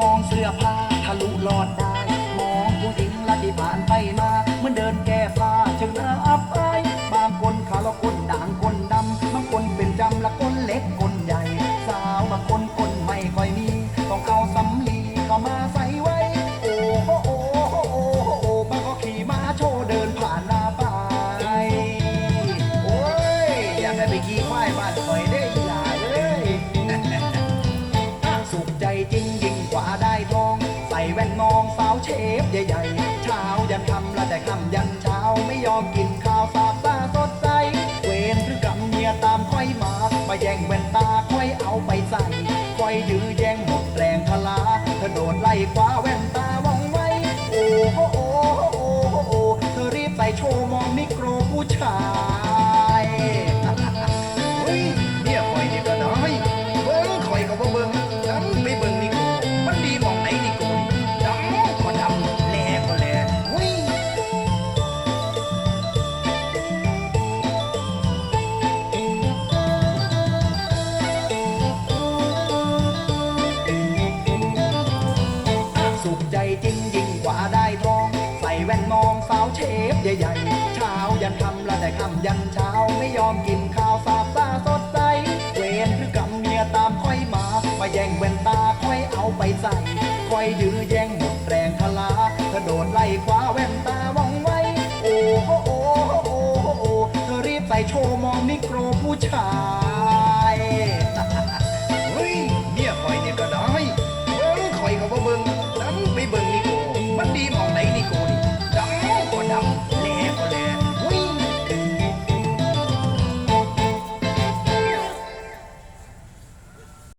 มองเสื้อผ้าทะลุหลอดได้ มองผู้หญิงละที่ผ่านไปมาเหมือนเดินแก้ผ้าเชิงหน้าอับอายบางคนขาวละคนด่างคนดำบางคนเป็นจำละคนเล็กคนใหญ่ สาวบางคนคนไม่ค่อยมี ต้องเอาสำลีเข้ามาใส่ไว้ โอ้โหโอ้โหโอ้โหโอ้บางก็ขี่ม้าโชว์เดินผ่านหน้าไปโอ้ยอยากให้ไปขี่ควายบ้านคอยได้อีหลาเลยสุขใจจริงยิ่ง ฟใหญ่ๆ เช้ายันคำละแต่คำยันเช้าไม่ยอมกินข้าวสาบตาสดใส เวรหรือกรรมเมียตามค่อยมามาแย่งแว่นตาค่อยเอาไปใส่ค่อยยื้อแย่งหมดแรงทลาเธอโดดไล่คว้าแว่นตามองไว้โอ้โหโอ้โหโอ้โอ้เธอรีบใส่โชว์มองมิโครผู้ชาย ค่ำยันเช้าไม่ยอมกินข้าวสาบตาสดใส เวรคือกรรมเมียตามค่อยมา มาแย่งแว่นตาค่อยเอาไปใส่ ค่อยยื้อแย่งหมดแรงทลากระโดดไล่คว้าแว่นตามองไว้โอ้โหโอ้โหโอ้โหโอ้โหเธอรีบใส่โชว์มองนิโครผู้ชาย